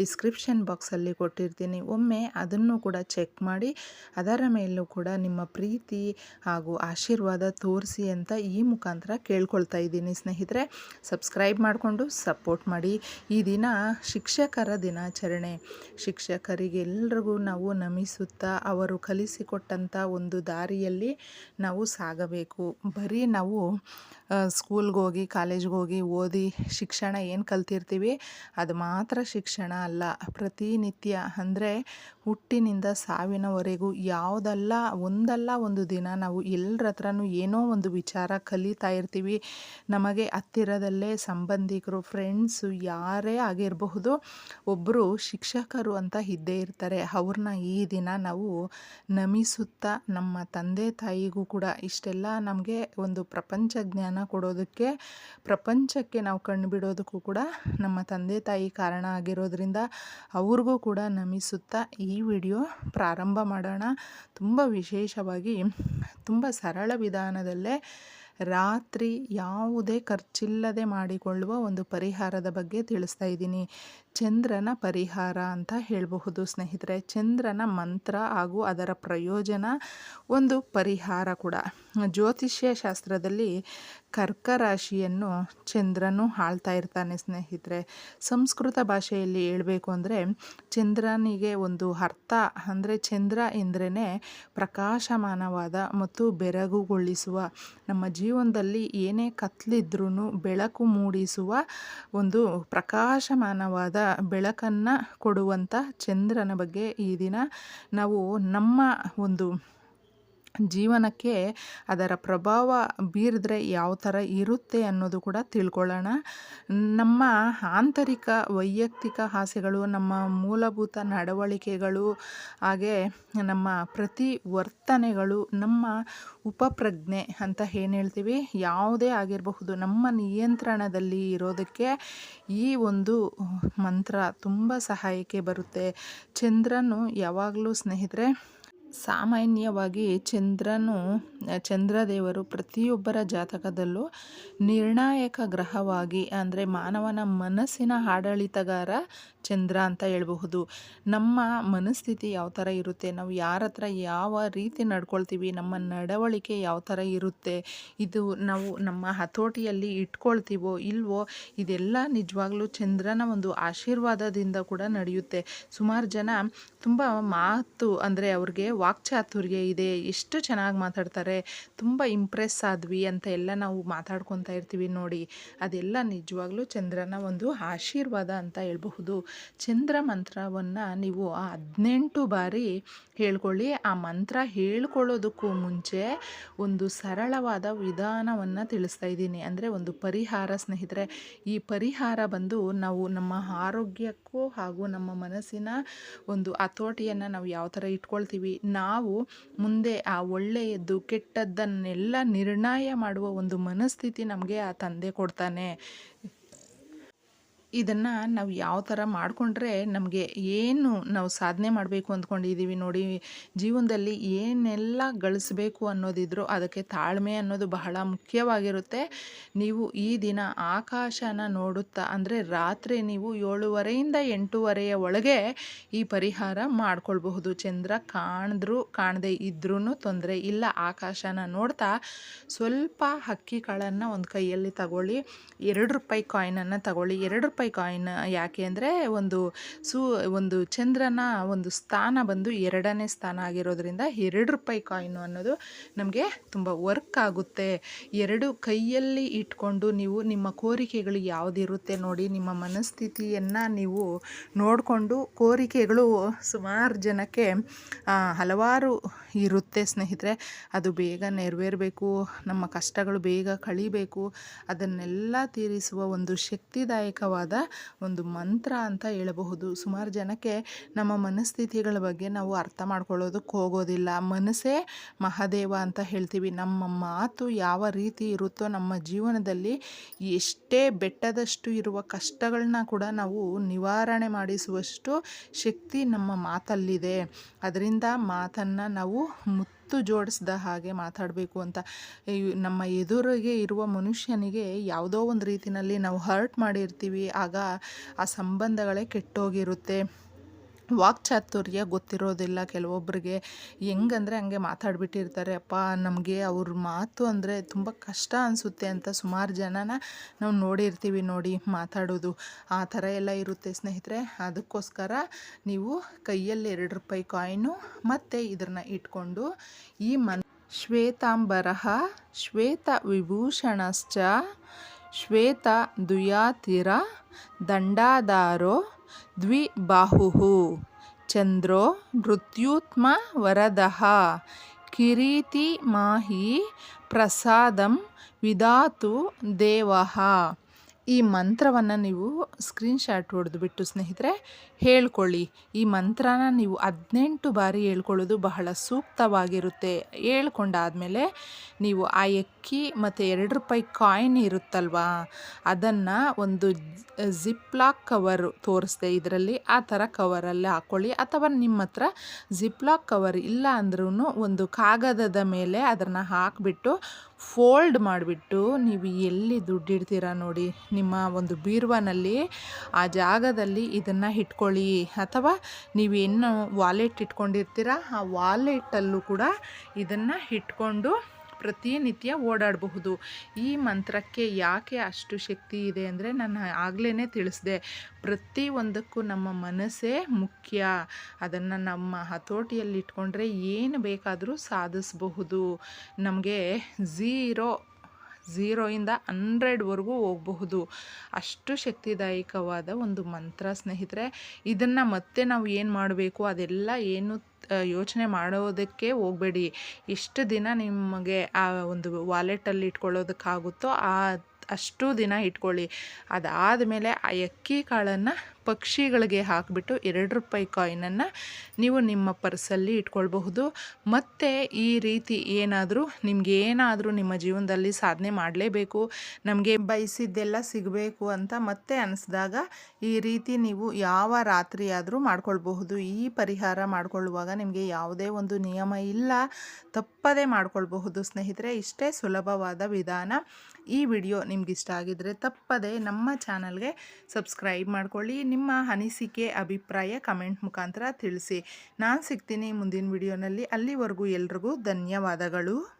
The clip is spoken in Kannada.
ಡಿಸ್ಕ್ರಿಪ್ಷನ್ ಬಾಕ್ಸಲ್ಲಿ ಕೊಟ್ಟಿರ್ತೀನಿ. ಒಮ್ಮೆ ಅದನ್ನು ಕೂಡ ಚೆಕ್ ಮಾಡಿ, ಅದರ ಮೇಲೂ ಕೂಡ ನಿಮ್ಮ ಪ್ರೀತಿ ಹಾಗೂ ಆಶೀರ್ವಾದ ತೋರಿಸಿ ಅಂತ ಈ ಮುಖಾಂತರ ಕೇಳ್ಕೊಳ್ತಾ ಇದ್ದೀನಿ. ಸ್ನೇಹಿತರೆ ಸಬ್ಸ್ಕ್ರೈಬ್ ಮಾಡಿಕೊಂಡು ಸಪೋರ್ಟ್ ಮಾಡಿ. ಈ ದಿನ ಶಿಕ್ಷಕರ ದಿನಾಚರಣೆ. ಶಿಕ್ಷಕರಿಗೆ ಎಲ್ರಿಗೂ ನಾವು ನಮಿಸುತ್ತಾ, ಅವರು ಕಲಿಸಿಕೊಟ್ಟಂಥ ಒಂದು ದಾರಿಯಲ್ಲಿ ನಾವು ಸಾಗಬೇಕು. ಬರೀ ನಾವು ಸ್ಕೂಲ್ಗೆ ಹೋಗಿ ಕಾಲೇಜ್ಗೆ ಹೋಗಿ ಓದಿ ಶಿಕ್ಷಣ ಏನು ಕಲ್ತಿರ್ತೀವಿ, ಅದು ಮಾತ್ರ ಶಿಕ್ಷಣ ಅಲ್ಲ. ಪ್ರತಿನಿತ್ಯ ಅಂದರೆ ಹುಟ್ಟಿನಿಂದ ಸಾವಿನವರೆಗೂ ಯಾವುದಲ್ಲ, ಒಂದಲ್ಲ ಒಂದು ದಿನ ನಾವು ಎಲ್ಲರ ಹತ್ರನೂ ಏನೋ ಒಂದು ವಿಚಾರ ಕಲಿತಾ ಇರ್ತೀವಿ. ನಮಗೆ ಹತ್ತಿರದಲ್ಲೇ ಸಂಬಂಧಿಕರು ಫ್ರೆಂಡ್ಸು ಯಾರೇ ಆಗಿರಬಹುದು ಒಬ್ಬರು ಶಿಕ್ಷಕರು ಅಂತ ಇದ್ದೇ ಇರ್ತಾರೆ. ಅವ್ರನ್ನ ಈ ದಿನ ನಾವು ನಮಿಸುತ್ತಾ ನಮ್ಮ ತಂದೆ ತಾಯಿಗೂ ಕೂಡ ಇಷ್ಟೆಲ್ಲ ನಮಗೆ ಒಂದು ಪ್ರಪಂಚ ಜ್ಞಾನ ಕೊಡೋದಕ್ಕೆ, ಪ್ರಪಂಚಕ್ಕೆ ನಾವು ಕಂಡುಬಿಡೋದಕ್ಕೂ ಕೂಡ ನಮ್ಮ ತಂದೆ ತಾಯಿ ಕಾರಣ ಆಗಿರೋದ್ರಿಂದ ಅವ್ರಿಗೂ ಕೂಡ ನಮಿಸುತ್ತಾ ಈ ವಿಡಿಯೋ ಪ್ರಾರಂಭ ಮಾಡೋಣ. ತುಂಬ ವಿಶೇಷವಾಗಿ ತುಂಬ ಸರಳ ವಿಧಾನದಲ್ಲೇ ರಾತ್ರಿ ಯಾವುದೇ ಖರ್ಚಿಲ್ಲದೆ ಮಾಡಿಕೊಳ್ಳುವ ಒಂದು ಪರಿಹಾರದ ಬಗ್ಗೆ ತಿಳಿಸ್ತಾ ಇದ್ದೀನಿ. ಚಂದ್ರನ ಪರಿಹಾರ ಅಂತ ಹೇಳಬಹುದು ಸ್ನೇಹಿತರೆ. ಚಂದ್ರನ ಮಂತ್ರ ಹಾಗೂ ಅದರ ಪ್ರಯೋಜನ ಒಂದು ಪರಿಹಾರ ಕೂಡ. ಜ್ಯೋತಿಷ್ಯ ಶಾಸ್ತ್ರದಲ್ಲಿ ಕರ್ಕ ರಾಶಿಯನ್ನು ಚಂದ್ರನು ಆಳ್ತಾ ಇರ್ತಾನೆ ಸ್ನೇಹಿತರೆ. ಸಂಸ್ಕೃತ ಭಾಷೆಯಲ್ಲಿ ಹೇಳಬೇಕು ಅಂದರೆ ಚಂದ್ರನಿಗೆ ಒಂದು ಅರ್ಥ, ಅಂದರೆ ಚಂದ್ರ ಎಂದ್ರೇ ಪ್ರಕಾಶಮಾನವಾದ ಮತ್ತು ಬೆರಗುಗೊಳಿಸುವ. ನಮ್ಮ ಜೀವನದಲ್ಲಿ ಏನೇ ಕತ್ಲಿದ್ರೂ ಬೆಳಕು ಮೂಡಿಸುವ ಒಂದು ಪ್ರಕಾಶಮಾನವಾದ ಬೆಳಕನ್ನು ಕೊಡುವಂಥ ಚಂದ್ರನ ಬಗ್ಗೆ ಈ ದಿನ ನಾವು ನಮ್ಮ ಒಂದು ಜೀವನಕ್ಕೆ ಅದರ ಪ್ರಭಾವ ಬೀರಿದ್ರೆ ಯಾವ ಥರ ಇರುತ್ತೆ ಅನ್ನೋದು ಕೂಡ ತಿಳ್ಕೊಳ್ಳೋಣ. ನಮ್ಮ ಆಂತರಿಕ, ವೈಯಕ್ತಿಕ ಆಸೆಗಳು, ನಮ್ಮ ಮೂಲಭೂತ ನಡವಳಿಕೆಗಳು, ಹಾಗೆ ನಮ್ಮ ಪ್ರತಿ ವರ್ತನೆಗಳು ನಮ್ಮ ಉಪಪ್ರಜ್ಞೆ ಅಂತ ಏನು ಹೇಳ್ತೀವಿ? ಯಾವುದೇ ಆಗಿರಬಹುದು, ನಮ್ಮ ನಿಯಂತ್ರಣದಲ್ಲಿ ಇರೋದಕ್ಕೆ ಈ ಒಂದು ಮಂತ್ರ ತುಂಬ ಸಹಾಯಕ್ಕೆ ಬರುತ್ತೆ. ಚಂದ್ರನು ಯಾವಾಗಲೂ ಸ್ನೇಹಿತರೆ ಸಾಮಾನ್ಯವಾಗಿ ಚಂದ್ರನು, ಚಂದ್ರದೇವರು ಪ್ರತಿಯೊಬ್ಬರ ಜಾತಕದಲ್ಲೂ ನಿರ್ಣಾಯಕ ಗ್ರಹವಾಗಿ, ಅಂದರೆ ಮಾನವನ ಮನಸ್ಸಿನ ಆಡಳಿತಗಾರ ಚಂದ್ರ ಅಂತ ಹೇಳಬಹುದು. ನಮ್ಮ ಮನಸ್ಥಿತಿ ಯಾವ ಥರ ಇರುತ್ತೆ? ನಾವು ಯಾರ ಹತ್ರ ಯಾವ ರೀತಿ ನಡ್ಕೊಳ್ತೀವಿ? ನಮ್ಮ ನಡವಳಿಕೆ ಯಾವ ಥರ ಇರುತ್ತೆ? ಇದು ನಾವು ನಮ್ಮ ಹತೋಟಿಯಲ್ಲಿ ಇಟ್ಕೊಳ್ತೀವೋ ಇಲ್ವೋ? ಇದೆಲ್ಲ ನಿಜವಾಗ್ಲೂ ಚಂದ್ರನ ಒಂದು ಆಶೀರ್ವಾದದಿಂದ ಕೂಡ ನಡೆಯುತ್ತೆ. ಸುಮಾರು ಜನ ತುಂಬ ಮಾತು, ಅಂದರೆ ಅವ್ರಿಗೆ ವಾಕ್ಚಾತುರ್ಯ ಇದೆ, ಎಷ್ಟು ಚೆನ್ನಾಗಿ ಮಾತಾಡ್ತಾರೆ, ತುಂಬ ಇಂಪ್ರೆಸ್ ಆದ್ವಿ ಅಂತ ಎಲ್ಲ ನಾವು ಮಾತಾಡ್ಕೊತಾ ಇರ್ತೀವಿ ನೋಡಿ. ಅದೆಲ್ಲ ನಿಜವಾಗ್ಲೂ ಚಂದ್ರನ ಒಂದು ಆಶೀರ್ವಾದ ಅಂತ ಹೇಳ್ಬಹುದು. ಚಂದ್ರ ಮಂತ್ರವನ್ನು ನೀವು ಆ ಹದಿನೆಂಟು ಬಾರಿ ಹೇಳ್ಕೊಳ್ಳಿ. ಆ ಮಂತ್ರ ಹೇಳ್ಕೊಳ್ಳೋದಕ್ಕೂ ಮುಂಚೆ ಒಂದು ಸರಳವಾದ ವಿಧಾನವನ್ನು ತಿಳಿಸ್ತಾ ಇದ್ದೀನಿ. ಅಂದರೆ ಒಂದು ಪರಿಹಾರ ಸ್ನೇಹಿತರೆ, ಈ ಪರಿಹಾರ ಬಂದು ನಾವು ನಮ್ಮ ಆರೋಗ್ಯಕ್ಕೂ ಹಾಗೂ ನಮ್ಮ ಮನಸ್ಸಿನ ಒಂದು ಹತೋಟಿಯನ್ನು ನಾವು ಯಾವ ಥರ ಇಟ್ಕೊಳ್ತೀವಿ ನಾವು ಮುಂದೆ ಆ ಒಳ್ಳೆಯದು ಕೆಟ್ಟದ್ದನ್ನೆಲ್ಲ ನಿರ್ಣಯ ಮಾಡುವ ಒಂದು ಮನಸ್ಥಿತಿ ನಮಗೆ ಆ ತಂದೆ ಕೊಡ್ತಾನೆ. ಇದನ್ನು ನಾವು ಯಾವ ಥರ ಮಾಡಿಕೊಂಡ್ರೆ ನಮಗೆ ಏನು ನಾವು ಸಾಧನೆ ಮಾಡಬೇಕು ಅಂದ್ಕೊಂಡಿದ್ದೀವಿ ನೋಡಿ, ಜೀವನದಲ್ಲಿ ಏನೆಲ್ಲ ಗಳಿಸ್ಬೇಕು ಅನ್ನೋದಿದ್ರು ಅದಕ್ಕೆ ತಾಳ್ಮೆ ಅನ್ನೋದು ಬಹಳ ಮುಖ್ಯವಾಗಿರುತ್ತೆ. ನೀವು ಈ ದಿನ ಆಕಾಶನ ನೋಡುತ್ತಾ ಅಂದರೆ ರಾತ್ರಿ ನೀವು ಏಳುವರೆಯಿಂದ ಎಂಟೂವರೆಯ ಒಳಗೆ ಈ ಪರಿಹಾರ ಮಾಡ್ಕೊಳ್ಬಹುದು. ಚಂದ್ರ ಕಾಣಿದ್ರು, ಕಾಣದೇ ಇದ್ರೂ ತೊಂದರೆ ಇಲ್ಲ. ಆಕಾಶನ ನೋಡ್ತಾ ಸ್ವಲ್ಪ ಹಕ್ಕಿ ಕಾಳನ್ನು ಒಂದು ಕೈಯಲ್ಲಿ ತಗೊಳ್ಳಿ, ಎರಡು ರೂಪಾಯಿ ಕಾಯಿನನ್ನು ತಗೊಳ್ಳಿ, ಎರಡು ರೂಪಾಯಿ ಕಾಯಿನ್ ಯಾಕೆ ಅಂದರೆ ಒಂದು ಸೂ, ಒಂದು ಚಂದ್ರನ ಒಂದು ಸ್ಥಾನ ಬಂದು ಎರಡನೇ ಸ್ಥಾನ ಆಗಿರೋದ್ರಿಂದ ಎರಡು ರೂಪಾಯಿ ಕಾಯಿನು ಅನ್ನೋದು ನಮಗೆ ತುಂಬ ವರ್ಕ್ ಆಗುತ್ತೆ. ಎರಡು ಕೈಯಲ್ಲಿ ಇಟ್ಕೊಂಡು ನೀವು ನಿಮ್ಮ ಕೋರಿಕೆಗಳು ಯಾವುದಿರುತ್ತೆ ನೋಡಿ, ನಿಮ್ಮ ಮನಸ್ಥಿತಿಯನ್ನು ನೀವು ನೋಡಿಕೊಂಡು ಕೋರಿಕೆಗಳು ಸುಮಾರು ಜನಕ್ಕೆ ಹಲವಾರು ಇರುತ್ತೆ ಸ್ನೇಹಿತರೆ. ಅದು ಬೇಗ ನೆರವೇರಬೇಕು, ನಮ್ಮ ಕಷ್ಟಗಳು ಬೇಗ ಕಳಿಬೇಕು. ಅದನ್ನೆಲ್ಲ ತೀರಿಸುವ ಒಂದು ಶಕ್ತಿದಾಯಕವಾದ ಸುಲಭವಾದ ಒಂದು ಮಂತ್ರ ಅಂತ ಹೇಳಬಹುದು. ಸುಮಾರು ಜನಕ್ಕೆ ನಮ್ಮ ಮನಸ್ಥಿತಿಗಳ ಬಗ್ಗೆ ನಾವು ಅರ್ಥ ಮಾಡ್ಕೊಳ್ಳೋದಕ್ಕೆ ಹೋಗೋದಿಲ್ಲ. ಮನಸ್ಸೇ ಮಹಾದೇವ ಅಂತ ಹೇಳ್ತೀವಿ. ನಮ್ಮ ಮಾತು ಯಾವ ರೀತಿ ಇರುತ್ತೋ, ನಮ್ಮ ಜೀವನದಲ್ಲಿ ಎಷ್ಟೇ ಬೆಟ್ಟದಷ್ಟು ಇರುವ ಕಷ್ಟಗಳನ್ನ ಕೂಡ ನಾವು ನಿವಾರಣೆ ಮಾಡಿಸುವಷ್ಟು ಶಕ್ತಿ ನಮ್ಮ ಮಾತಲ್ಲಿದೆ. ಅದರಿಂದ ಮಾತನ್ನು ನಾವು ಮುತ್ತು ಜೋಡಿಸ್ದ ಹಾಗೆ ಮಾತಾಡಬೇಕು ಅಂತ ನಮ್ಮ ಎದುರಿಗೆ ಇರುವ ಮನುಷ್ಯನಿಗೆ ಯಾವುದೋ ಒಂದು ರೀತಿಯಲ್ಲಿ ನಾವು ಹರ್ಟ್ ಮಾಡಿರ್ತೀವಿ, ಆಗ ಆ ಸಂಬಂಧಗಳೇ ಕೆಟ್ಟೋಗಿರುತ್ತೆ. ವಾಕ್ಚಾತುರ್ಯ ಗೊತ್ತಿರೋದಿಲ್ಲ ಕೆಲವೊಬ್ಬರಿಗೆ ಹೆಂಗಂದ್ರೆ ಹಂಗೆ ಮಾತಾಡ್ಬಿಟ್ಟಿರ್ತಾರೆ, ಅಪ್ಪ, ನಮಗೆ ಅವ್ರ ಮಾತು ಅಂದರೆ ತುಂಬ ಕಷ್ಟ ಅನಿಸುತ್ತೆ ಅಂತ ಸುಮಾರು ಜನನ ನಾವು ನೋಡಿರ್ತೀವಿ ನೋಡಿ ಮಾತಾಡೋದು. ಆ ಥರ ಎಲ್ಲ ಇರುತ್ತೆ ಸ್ನೇಹಿತರೆ. ಅದಕ್ಕೋಸ್ಕರ ನೀವು ಕೈಯಲ್ಲಿ ಎರಡು ರೂಪಾಯಿ ಕಾಯಿನು, ಮತ್ತು ಇದನ್ನು ಇಟ್ಕೊಂಡು ಈ ಮನ್ ಶ್ವೇತಾಂಬರಹ ಶ್ವೇತ ವಿಭೂಷಣಶ್ಚ श्वेतदुयातिर दण्डाधारो द्विबाहुः चन्द्रो मृत्युत्मवरदः किरीतिमाही प्रसादं विधातु देवः ಈ ಮಂತ್ರವನ್ನು ನೀವು ಸ್ಕ್ರೀನ್ಶಾಟ್ ಹೊಡೆದುಬಿಟ್ಟು ಸ್ನೇಹಿತರೆ, ಹೇಳ್ಕೊಳ್ಳಿ. ಈ ಮಂತ್ರನ ನೀವು ಹದಿನೆಂಟು ಬಾರಿ ಹೇಳ್ಕೊಳ್ಳೋದು ಬಹಳ ಸೂಕ್ತವಾಗಿರುತ್ತೆ. ಹೇಳ್ಕೊಂಡಾದಮೇಲೆ ನೀವು ಆ ಎಕ್ಕಿ ಮತ್ತು ಎರಡು ರೂಪಾಯಿ ಕಾಯಿನ್ ಇರುತ್ತಲ್ವಾ, ಅದನ್ನು ಒಂದು ಜಿಪ್ಲಾಕ್ ಕವರ್ ತೋರಿಸ್ದೆ, ಇದರಲ್ಲಿ ಆ ಥರ ಕವರಲ್ಲಿ ಹಾಕ್ಕೊಳ್ಳಿ. ಅಥವಾ ನಿಮ್ಮ ಹತ್ರ ಜಿಪ್ಲಾಕ್ ಕವರ್ ಇಲ್ಲ ಅಂದ್ರೂ ಒಂದು ಕಾಗದದ ಮೇಲೆ ಅದನ್ನು ಹಾಕಿಬಿಟ್ಟು ಫೋಲ್ಡ್ ಮಾಡಿಬಿಟ್ಟು ನೀವು ಎಲ್ಲಿ ದುಡ್ಡಿಡ್ತೀರ ನೋಡಿ, ನಿಮ್ಮ ಒಂದು ಬೀರುವನಲ್ಲಿ, ಆ ಜಾಗದಲ್ಲಿ ಇದನ್ನು ಇಟ್ಕೊಳ್ಳಿ. ಅಥವಾ ನೀವೇನು ವಾಲೆಟ್ ಇಟ್ಕೊಂಡಿರ್ತೀರ, ಆ ವಾಲೆಟಲ್ಲೂ ಕೂಡ ಇದನ್ನು ಇಟ್ಕೊಂಡು ಪ್ರತಿನಿತ್ಯ ಓಡಾಡಬಹುದು. ಈ ಮಂತ್ರಕ್ಕೆ ಯಾಕೆ ಅಷ್ಟು ಶಕ್ತಿ ಇದೆ ಅಂದರೆ ನಾನು ಆಗಲೇ ತಿಳಿಸಿದೆ. ಪ್ರತಿಯೊಂದಕ್ಕೂ ನಮ್ಮ ಮನಸ್ಸೇ ಮುಖ್ಯ. ಅದನ್ನು ನಮ್ಮ ಹತೋಟಿಯಲ್ಲಿ ಇಟ್ಕೊಂಡ್ರೆ ಏನು ಬೇಕಾದರೂ ಸಾಧಿಸಬಹುದು. ನಮಗೆ ಝೀರೋ ಝೀರೋಯಿಂದ ಹಂಡ್ರೆಡ್ವರೆಗೂ ಹೋಗಬಹುದು. ಅಷ್ಟು ಶಕ್ತಿದಾಯಕವಾದ ಒಂದು ಮಂತ್ರ ಸ್ನೇಹಿತರೆ. ಇದನ್ನು ಮತ್ತೆ ನಾವು ಏನು ಮಾಡಬೇಕು? ಅದೆಲ್ಲ ಏನು ಯೋಚನೆ ಮಾಡೋದಕ್ಕೆ ಹೋಗಬೇಡಿ. ಎಷ್ಟು ದಿನ ನಿಮಗೆ ಆ ಒಂದು ವಾಲೆಟಲ್ಲಿ ಇಟ್ಕೊಳ್ಳೋದಕ್ಕಾಗುತ್ತೋ ಆ, ಅಷ್ಟು ದಿನ ಇಟ್ಕೊಳ್ಳಿ. ಅದಾದ ಮೇಲೆ ಆ ಅಕ್ಕಿ ಕಾಳನ್ನು ಪಕ್ಷಿಗಳಿಗೆ ಹಾಕಿಬಿಟ್ಟು ಎರಡು ರೂಪಾಯಿ ಕಾಯಿನನ್ನು ನೀವು ನಿಮ್ಮ ಪರ್ಸಲ್ಲಿ ಇಟ್ಕೊಳ್ಬಹುದು. ಮತ್ತು ಈ ರೀತಿ ಏನಾದರೂ ನಿಮಗೆ ಏನಾದರೂ ನಿಮ್ಮ ಜೀವನದಲ್ಲಿ ಸಾಧನೆ ಮಾಡಲೇಬೇಕು, ನಮಗೆ ಬಯಸಿದ್ದೆಲ್ಲ ಸಿಗಬೇಕು ಅಂತ ಮತ್ತೆ ಅನಿಸಿದಾಗ ಈ ರೀತಿ ನೀವು ಯಾವ ರಾತ್ರಿಯಾದರೂ ಮಾಡ್ಕೊಳ್ಬಹುದು. ಈ ಪರಿಹಾರ ಮಾಡಿಕೊಳ್ಳುವಾಗ ನಿಮಗೆ ಯಾವುದೇ ಒಂದು ನಿಯಮ ಇಲ್ಲ, ತಪ್ಪದೇ ಮಾಡ್ಕೊಳ್ಬಹುದು. ಸ್ನೇಹಿತರೆ, ಇಷ್ಟೇ ಸುಲಭವಾದ ವಿಧಾನ. ಈ ವಿಡಿಯೋ ನಿಮ್ಗೆ ಇಷ್ಟ ಆಗಿದ್ದರೆ ತಪ್ಪದೇ ನಮ್ಮ ಚಾನಲ್ಗೆ ಸಬ್ಸ್ಕ್ರೈಬ್ ಮಾಡ್ಕೊಳ್ಳಿ. ನಿಮ್ಮ ಅನಿಸಿಕೆ ಅಭಿಪ್ರಾಯ ಕಮೆಂಟ್ ಮುಖಾಂತರ ತಿಳಿಸಿ. ನಾನು ಸಿಗ್ತೀನಿ ಮುಂದಿನ ವಿಡಿಯೋನಲ್ಲಿ. ಅಲ್ಲಿವರೆಗೂ ಎಲ್ರಿಗೂ ಧನ್ಯವಾದಗಳು.